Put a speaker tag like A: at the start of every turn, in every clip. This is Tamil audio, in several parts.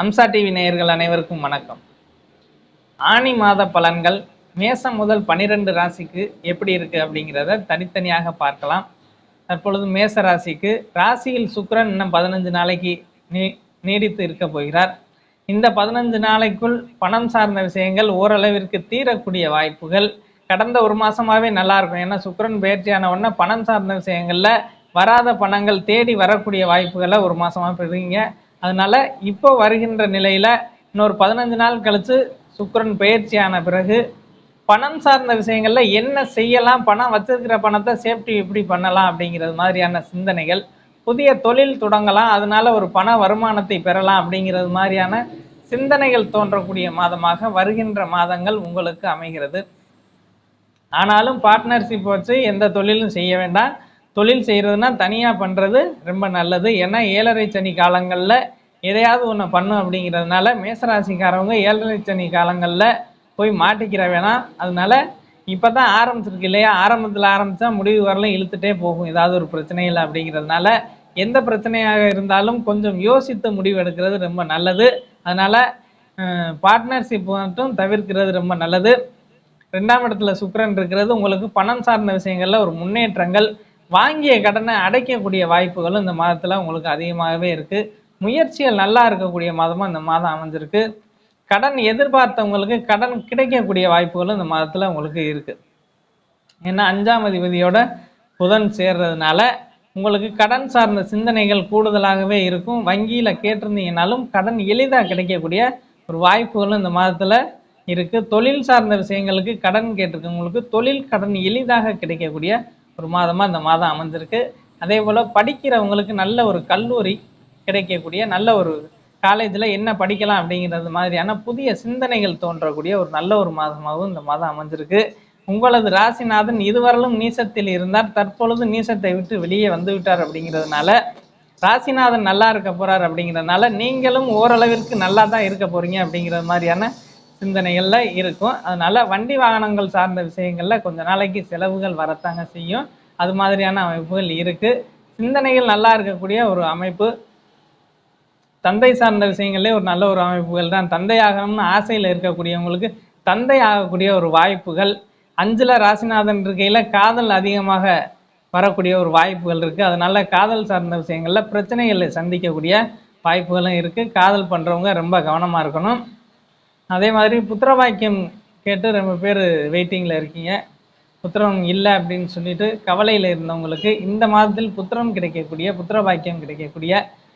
A: அம்சா டிவி நேயர்கள் அனைவருக்கும் வணக்கம். ஆனி மாத பலன்கள் மேசம் முதல் பனிரெண்டு ராசிக்கு எப்படி இருக்கு அப்படிங்கிறத தனித்தனியாக பார்க்கலாம். தற்பொழுது மேச ராசிக்கு ராசியில் சுக்கரன் இன்னும் பதினஞ்சு நாளைக்கு நீ நீடித்து இருக்க போகிறார். இந்த பதினஞ்சு நாளைக்குள் பணம் சார்ந்த விஷயங்கள் ஓரளவிற்கு தீரக்கூடிய வாய்ப்புகள். கடந்த ஒரு மாசமாவே நல்லா இருக்கும். ஏன்னா சுக்கிரன் பயிற்சியான உடனே பணம் சார்ந்த விஷயங்கள்ல வராத பணங்கள் தேடி வரக்கூடிய வாய்ப்புகளை ஒரு மாசமா பெறுவீங்க அதனால இப்போ வருகின்ற நிலையில இன்னொரு பதினஞ்சு நாள் கழிச்சு சுக்கரன் பயிற்சியான பிறகு பணம் சார்ந்த விஷயங்கள்ல என்ன செய்யலாம்? பணம் வச்சிருக்கிற பணத்தை சேஃப்டி எப்படி பண்ணலாம்? அப்படிங்கிறது மாதிரியான சிந்தனைகள் புதிய தொழில் தொடங்கலாம் அதனால ஒரு பண வருமானத்தை பெறலாம் அப்படிங்கிறது மாதிரியான சிந்தனைகள் தோன்றக்கூடிய மாதமாக வருகின்ற மாதங்கள் உங்களுக்கு அமைகிறது. ஆனாலும் பார்ட்னர்ஷிப் வச்சு எந்த தொழிலும் செய்ய வேண்டாம். தொழில் செய்கிறதுனா தனியாக பண்ணுறது ரொம்ப நல்லது. ஏன்னா ஏழரை சனி காலங்களில் எதையாவது ஒன்று பண்ணும் அப்படிங்கிறதுனால மேசராசிக்காரவங்க ஏழரை சனி காலங்களில் போய் மாட்டிக்கிற வேணாம். அதனால இப்போ தான் ஆரம்பிச்சிருக்கு இல்லையா? ஆரம்பத்தில் ஆரம்பித்தா முடிவு வரலாம் இழுத்துட்டே போகும். ஏதாவது ஒரு பிரச்சனை இல்லை அப்படிங்கிறதுனால எந்த பிரச்சனையாக இருந்தாலும் கொஞ்சம் யோசித்து முடிவு எடுக்கிறது ரொம்ப நல்லது. அதனால் பார்ட்னர்ஷிப் மட்டும் தவிர்க்கிறது ரொம்ப நல்லது. ரெண்டாம் இடத்துல சுக்கரன் இருக்கிறது உங்களுக்கு பணம் சார்ந்த விஷயங்களில் ஒரு முன்னேற்றங்கள். வாங்கிய கடனை அடைக்கக்கூடிய வாய்ப்புகளும் இந்த மாதத்தில் உங்களுக்கு அதிகமாகவே இருக்குது முயற்சிகள் நல்லா இருக்கக்கூடிய மாதமா இந்த மாதம் அமைஞ்சிருக்கு. கடன் எதிர்பார்த்தவங்களுக்கு கடன் கிடைக்கக்கூடிய வாய்ப்புகளும் இந்த மாதத்துல உங்களுக்கு இருக்கு. ஏன்னா அஞ்சாம் அதிபதியோட புதன் சேர்றதுனால உங்களுக்கு கடன் சார்ந்த சிந்தனைகள் கூடுதலாகவே இருக்கும். வங்கியில கேட்டிருந்தீங்கனாலும் கடன் எளிதா கிடைக்கக்கூடிய ஒரு வாய்ப்புகளும் இந்த மாதத்துல இருக்கு. தொழில் சார்ந்த விஷயங்களுக்கு கடன் கேட்டிருக்கவங்களுக்கு தொழில் கடன் எளிதாக கிடைக்கக்கூடிய ஒரு மாதமா இந்த மாதம் அமைஞ்சிருக்கு. அதே போல படிக்கிறவங்களுக்கு நல்ல ஒரு கல்லூரி கிடைக்கக்கூடிய நல்ல ஒரு காலேஜில் என்ன படிக்கலாம் அப்படிங்கிறது மாதிரியான புதிய சிந்தனைகள் தோன்றக்கூடிய ஒரு நல்ல ஒரு மாதமாகவும் இந்த மாதம் அமைஞ்சிருக்கு. உங்களது ராசிநாதன் இதுவரையிலும் நீசத்தில் இருந்தார். தற்பொழுது நீசத்தை விட்டு வெளியே வந்து விட்டார் அப்படிங்கிறதுனால ராசிநாதன் நல்லா இருக்க போறார் அப்படிங்கிறதுனால நீங்களும் ஓரளவிற்கு நல்லா தான் இருக்க போறீங்க அப்படிங்கிறது மாதிரியான சிந்தனைகள்ல இருக்கும். அதனால வண்டி வாகனங்கள் சார்ந்த விஷயங்கள்ல கொஞ்ச நாளைக்கு செலவுகள் வரத்தாங்க செய்யும். அது மாதிரியான அமைப்புகள் இருக்கு. சிந்தனைகள் நல்லா இருக்கக்கூடிய ஒரு அமைப்பு. தந்தை சார்ந்த விஷயங்களே ஒரு நல்ல ஒரு அமைப்புகள் தான். தந்தை ஆகணும்னு ஆசையில் இருக்கக்கூடியவங்களுக்கு தந்தை ஆகக்கூடிய ஒரு வாய்ப்புகள். அஞ்சில் ராசிநாதன் இருக்கையில் காதல் அதிகமாக வரக்கூடிய ஒரு வாய்ப்புகள் இருக்குது அதனால காதல் சார்ந்த விஷயங்களில் பிரச்சனைகளை சந்திக்கக்கூடிய வாய்ப்புகளும் இருக்கு. காதல் பண்ணுறவங்க ரொம்ப கவனமாக இருக்கணும். அதே மாதிரி புத்திர வாக்கியம் கேட்டு ரொம்ப பேர் வெயிட்டிங்கில் இருக்கீங்க. புத்திரம் இல்லை அப்படின்னு சொல்லிட்டு கவலையில் இருந்தவங்களுக்கு இந்த மாதத்தில் புத்திரம் கிடைக்கக்கூடிய புத்திர பாக்கியம் கிடைக்கக்கூடிய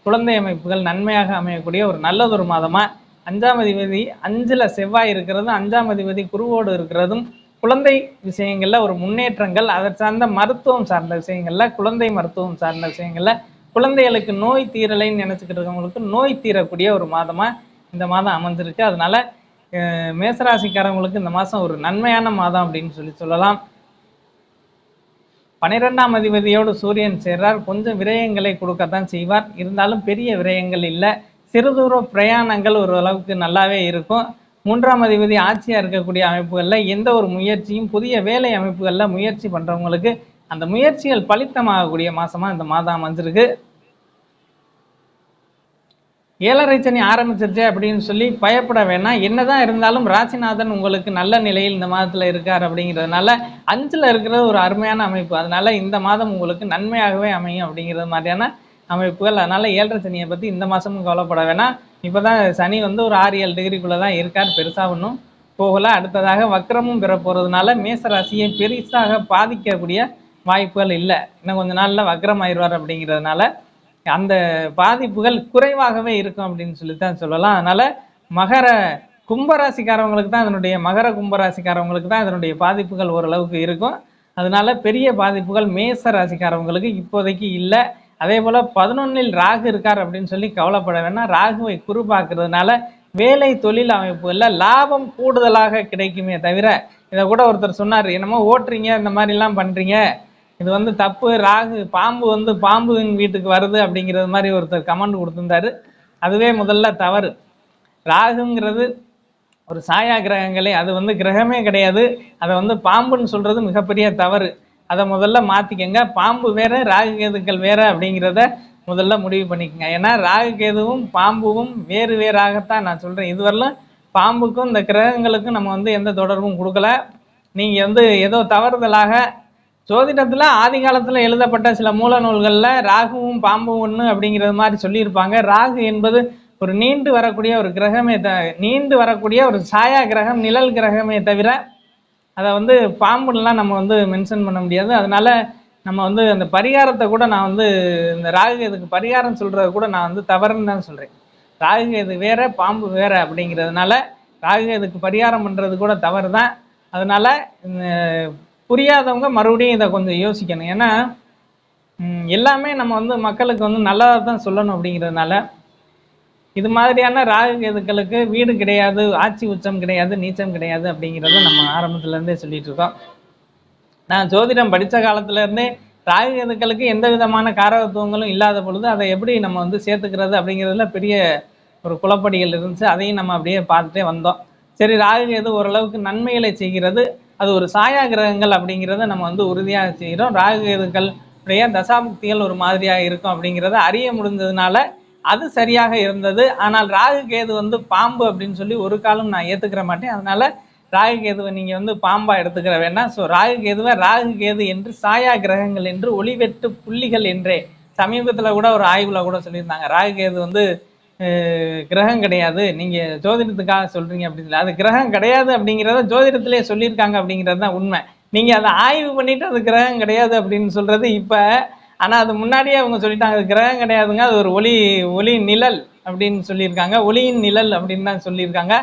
A: குழந்தை அமைப்புகள் நன்மையாக அமையக்கூடிய ஒரு நல்லதொரு மாதமாக அஞ்சாம் அதிபதி அஞ்சில் செவ்வாய் இருக்கிறதும் அஞ்சாம் அதிபதி குருவோடு இருக்கிறதும் குழந்தை விஷயங்களில் ஒரு முன்னேற்றங்கள் அதை சார்ந்த மருத்துவம் சார்ந்த விஷயங்களில் குழந்தை மருத்துவம் சார்ந்த விஷயங்களில் குழந்தைகளுக்கு நோய் தீரலைன்னு நினச்சிக்கிட்டு இருக்கவங்களுக்கு நோய் தீரக்கூடிய ஒரு மாதமாக இந்த மாதம் அமைஞ்சிருக்கு. அதனால மேசராசிக்காரவங்களுக்கு இந்த மாதம் ஒரு நன்மையான மாதம் அப்படின்னு சொல்லி சொல்லலாம். பனிரெண்டாம் அதிபதியோடு சூரியன் சேர்றார். கொஞ்சம் விரயங்களை கொடுக்கத்தான் செய்வார். இருந்தாலும் பெரிய விரயங்கள் இல்லை. சிறுதூர பிரயாணங்கள் ஒரு அளவுக்கு நல்லாவே இருக்கும். மூன்றாம் அதிபதி ஆட்சியாக இருக்கக்கூடிய அமைப்புகளில் எந்த ஒரு முயற்சியும் புதிய வேலை அமைப்புகளில் முயற்சி பண்ணுறவங்களுக்கு அந்த முயற்சிகள் பலித்தமாகக்கூடிய மாதமாக இந்த மாதம் அமைஞ்சிருக்கு. ஏழரை சனி ஆரம்பிச்சிருச்சு அப்படின்னு சொல்லி பயப்பட வேணாம். என்னதான் இருந்தாலும் ராசிநாதன் உங்களுக்கு நல்ல நிலையில் இந்த மாதத்துல இருக்கார் அப்படிங்கிறதுனால அஞ்சுல இருக்கிறது ஒரு அருமையான அமைப்பு. அதனால இந்த மாதம் உங்களுக்கு நன்மையாகவே அமையும் அப்படிங்கிறது மாதிரியான அமைப்புகள். அதனால ஏழரை சனியை பத்தி இந்த மாசமும் கவலைப்பட வேணாம். இப்போதான் சனி வந்து ஒரு ஆறு ஏழு டிகிரிக்குள்ளே தான் இருக்கார். பெருசாக ஒன்றும் போகல. அடுத்ததாக வக்ரமும் பெற போறதுனால மேச ராசியை பெருசாக பாதிக்கக்கூடிய வாய்ப்புகள் இல்லை. இன்னும் கொஞ்ச நாள்ல வக்ரம் ஆயிடுவார் அப்படிங்கிறதுனால அந்த பாதிப்புகள் குறைவாகவே இருக்கும் அப்படின்னு சொல்லி தான் சொல்லலாம். அதனால மகர கும்பராசிக்காரவங்களுக்கு தான் அதனுடைய மகர கும்பராசிக்காரவங்களுக்கு தான் அதனுடைய பாதிப்புகள் ஓரளவுக்கு இருக்கும். அதனால பெரிய பாதிப்புகள் மேச ராசிக்காரவங்களுக்கு இப்போதைக்கு இல்லை. அதே போல் பதினொன்னில் ராகு இருக்கார் அப்படின்னு சொல்லி கவலைப்பட வேணாம் ராகுவை குரு வேலை தொழில் அமைப்புகளில் லாபம் கூடுதலாக கிடைக்குமே தவிர இதை கூட ஒருத்தர் சொன்னார் என்னமோ ஓட்டுறீங்க இந்த மாதிரிலாம் பண்ணுறீங்க இது வந்து தப்பு ராகு பாம்பு வந்து பாம்பு வீட்டுக்கு வருது அப்படிங்கிறது மாதிரி ஒருத்தர் கமெண்ட் கொடுத்துருந்தாரு. அதுவே முதல்ல தவறு. ராகுங்கிறது ஒரு சாயா கிரகங்களே அது வந்து கிரகமே கிடையாது. அதை வந்து பாம்புன்னு சொல்கிறது மிகப்பெரிய தவறு. அதை முதல்ல மாற்றிக்கங்க பாம்பு வேறு ராகு கேதுக்கள் வேறு அப்படிங்கிறத முதல்ல முடிவு பண்ணிக்கங்க. ஏன்னா ராகு கேதுவும் பாம்புவும் வேறு வேறாகத்தான் நான் சொல்கிறேன் இதுவரையிலும் பாம்புக்கும் இந்த கிரகங்களுக்கும் நம்ம வந்து எந்த தொடர்பும் கொடுக்கல. நீங்கள் வந்து ஏதோ தவறுதலாக சோதிடத்தில் ஆதி காலத்தில் எழுதப்பட்ட சில மூல நூல்களில் ராகுவும் பாம்பும் ஒன்று அப்படிங்கிறது மாதிரி சொல்லியிருப்பாங்க. ராகு என்பது ஒரு நீண்டு வரக்கூடிய ஒரு கிரகமே த நீண்டு வரக்கூடிய ஒரு சாயா கிரகம் நிழல் கிரகமே தவிர அதை வந்து பாம்புலாம் நம்ம வந்து மென்ஷன் பண்ண முடியாது. அதனால நம்ம வந்து அந்த பரிகாரத்தை கூட நான் வந்து இந்த ராகு இதுக்கு பரிகாரம் சொல்கிறத கூட நான் வந்து தவறுன்னு தான் சொல்கிறேன் ராகு இது வேற பாம்பு வேற அப்படிங்கிறதுனால ராகு இதுக்கு பரிகாரம் பண்ணுறது கூட தவறு தான் அதனால இந்த புரியாதவங்க மறுபடியும் இதை கொஞ்சம் யோசிக்கணும். ஏன்னா எல்லாமே நம்ம வந்து மக்களுக்கு வந்து நல்லதாக தான் சொல்லணும் அப்படிங்கிறதுனால. இது மாதிரியான ராகு கேதுக்களுக்கு வீடு கிடையாது ஆட்சி உச்சம் கிடையாது நீச்சம் கிடையாது அப்படிங்கிறத நம்ம ஆரம்பத்துல இருந்தே சொல்லிட்டு இருக்கோம். நான் ஜோதிடம் படித்த காலத்துல இருந்தே ராகு கேதுக்களுக்கு எந்த விதமான காரகத்துவங்களும் இல்லாத பொழுது அதை எப்படி நம்ம வந்து சேர்த்துக்கிறது அப்படிங்கிறதுல பெரிய ஒரு குழப்படிகள் இருந்துச்சு. அதையும் நம்ம அப்படியே பார்த்துட்டே வந்தோம். சரி ராகு கேது ஓரளவுக்கு நன்மைகளை செய்கிறது. அது ஒரு சாயா கிரகங்கள் அப்படிங்கிறத நம்ம வந்து உறுதியாக செய்கிறோம் ராகு உடைய தசாபக்திகள் ஒரு மாதிரியாக இருக்கும் அப்படிங்கிறத அறிய முடிஞ்சதுனால அது சரியாக இருந்தது. ஆனால் ராகு கேது வந்து பாம்பு அப்படின்னு சொல்லி ஒரு காலம் நான் ஏற்றுக்கிற மாட்டேன். அதனால ராகு கேதுவை நீங்கள் வந்து பாம்பாக எடுத்துக்கிற வேண்டாம். ஸோ ராகு கேதுவை ராகு கேது என்று சாயா கிரகங்கள் என்று ஒளிவெட்டு புள்ளிகள் என்றே சமீபத்தில் கூட ஒரு ஆய்வில் கூட சொல்லியிருந்தாங்க. ராகு கேது வந்து கிரகம் கிடையாது. நீங்கள் ஜோதிடத்துக்காக சொல்கிறீங்க அப்படின்னு சொல்லி அது கிரகம் கிடையாது அப்படிங்கிறத ஜோதிடத்திலே சொல்லியிருக்காங்க அப்படிங்கிறது தான் உண்மை. நீங்கள் அதை ஆய்வு பண்ணிவிட்டு அது கிரகம் கிடையாது அப்படின்னு சொல்கிறது இப்போ ஆனால் அது முன்னாடியே அவங்க சொல்லிட்டாங்க அது கிரகம் கிடையாதுங்க அது ஒரு ஒளி ஒளி நிழல் அப்படின்னு சொல்லியிருக்காங்க. ஒளியின் நிழல் அப்படின்னு தான் சொல்லியிருக்காங்க.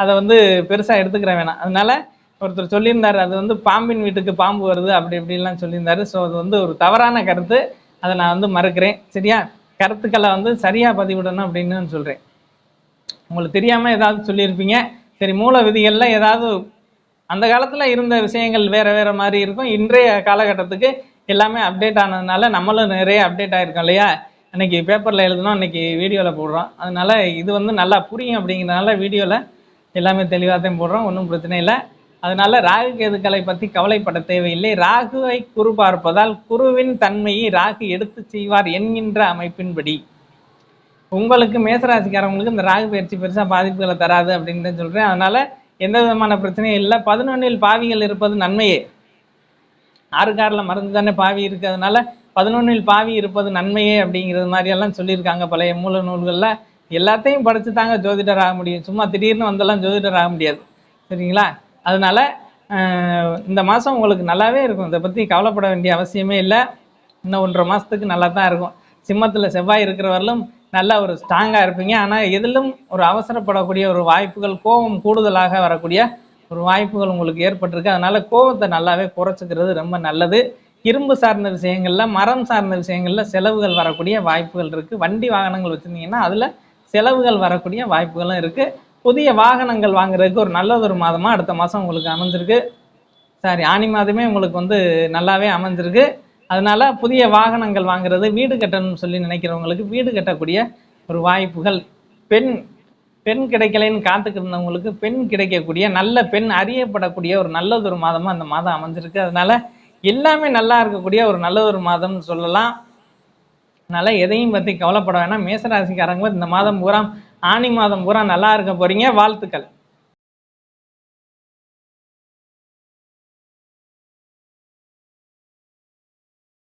A: அதை வந்து பெருசாக எடுத்துக்கிற வேணாம். அதனால் ஒருத்தர் சொல்லியிருந்தார் அது வந்து பாம்பின் வீட்டுக்கு பாம்பு வருது அப்படி இப்படிலாம் சொல்லியிருந்தாரு. ஸோ அது வந்து ஒரு தவறான கருத்து. அதை நான் வந்து மறுக்கிறேன். சரியா? கருத்துக்களை வந்து சரியா பதிவிடணும் அப்படின்னு சொல்கிறேன் சொல்றேன். உங்களுக்கு தெரியாம ஏதாவது சொல்லியிருப்பீங்க. சரி மூல விதிகள்ல ஏதாவது அந்த காலத்துல இருந்த விஷயங்கள் வேற வேற மாதிரி இருக்கும். இன்றைய காலகட்டத்துக்கு எல்லாமே அப்டேட் ஆனதுனால நம்மளும் நிறைய அப்டேட் ஆயிருக்கோம் இல்லையா? அன்னைக்கு பேப்பர்ல எழுதணும் இன்னைக்கு வீடியோல போடுறோம். அதனால இது வந்து நல்லா புரியும் அப்படிங்கிறதுனால வீடியோல எல்லாமே தெளிவாக தான் போடுறோம். ஒன்றும் பிரச்சனை இல்லை. அதனால ராகு கேதுக்களை பற்றி கவலைப்பட தேவையில்லை. ராகுவை குரு பார்ப்பதால் குருவின் தன்மையை ராகு எடுத்து செய்வார் என்கின்ற அமைப்பின்படி. உங்களுக்கு மேசராசிக்காரவங்களுக்கு இந்த ராகு பயிற்சி பெருசாக பாதிப்புகளை தராது அப்படின்னு தான் சொல்கிறேன் அதனால எந்த விதமான பிரச்சனையும் இல்லை. பதினொன்றில் பாவிகள் இருப்பது நன்மையே. ஆறு காரில் மருந்து தானே பாவி இருக்கிறதுனால பதினொன்றில் பாவி இருப்பது நன்மையே அப்படிங்கிறது மாதிரியெல்லாம் சொல்லியிருக்காங்க பழைய மூல நூல்களில். எல்லாத்தையும் படிச்சு தாங்க ஜோதிடர் ஆக முடியும். சும்மா திடீர்னு வந்தெல்லாம் ஜோதிடர் ஆக முடியாது. சரிங்களா? அதனால் இந்த மாதம் உங்களுக்கு நல்லாவே இருக்கும். இதை பற்றி கவலைப்பட வேண்டிய அவசியமே இல்லை. இன்னும் ஒன்றரை மாதத்துக்கு நல்லா தான் இருக்கும். சிம்மத்தில் செவ்வாய் இருக்கிற வரலும் நல்ல ஒரு ஸ்ட்ராங்காக இருப்பீங்க. ஆனால் எதிலும் ஒரு அவசரப்படக்கூடிய ஒரு வாய்ப்புகள் கோபம் கூடுதலாக வரக்கூடிய ஒரு வாய்ப்புகள் உங்களுக்கு ஏற்பட்டிருக்கு. அதனால் கோபத்தை நல்லாவே குறைச்சிக்கிறது ரொம்ப நல்லது. இரும்பு சார்ந்த விஷயங்களில் மரம் சார்ந்த விஷயங்களில் செலவுகள் வரக்கூடிய வாய்ப்புகள் இருக்குது வண்டி வாகனங்கள் வச்சிருந்தீங்கன்னா அதில் செலவுகள் வரக்கூடிய வாய்ப்புகளும் இருக்குது புதிய வாகனங்கள் வாங்குறதுக்கு ஒரு நல்லதொரு மாதமாக அடுத்த மாதம் உங்களுக்கு அமைஞ்சிருக்கு. சாரி ஆனி மாதமே உங்களுக்கு வந்து நல்லாவே அமைஞ்சிருக்கு. அதனால புதிய வாகனங்கள் வாங்குறது வீடு கட்டணும்னு சொல்லி நினைக்கிறவங்களுக்கு வீடு கட்டக்கூடிய ஒரு வாய்ப்புகள். பெண் பெண் கிடைக்கலைன்னு காத்துக்கிருந்தவங்களுக்கு பெண் கிடைக்கக்கூடிய நல்ல பெண் அறியப்படக்கூடிய ஒரு நல்லதொரு மாதமாக அந்த மாதம் அமைஞ்சிருக்கு. அதனால எல்லாமே நல்லா இருக்கக்கூடிய ஒரு நல்லதொரு மாதம்னு சொல்லலாம். அதனால் எதையும் பற்றி கவலைப்பட வேணாம். மேசராசிக்காரங்க இந்த மாதம் பூரா ஆனி மாதம் பூரா நல்லா இருக்க போறீங்க. வாழ்த்துக்கள்.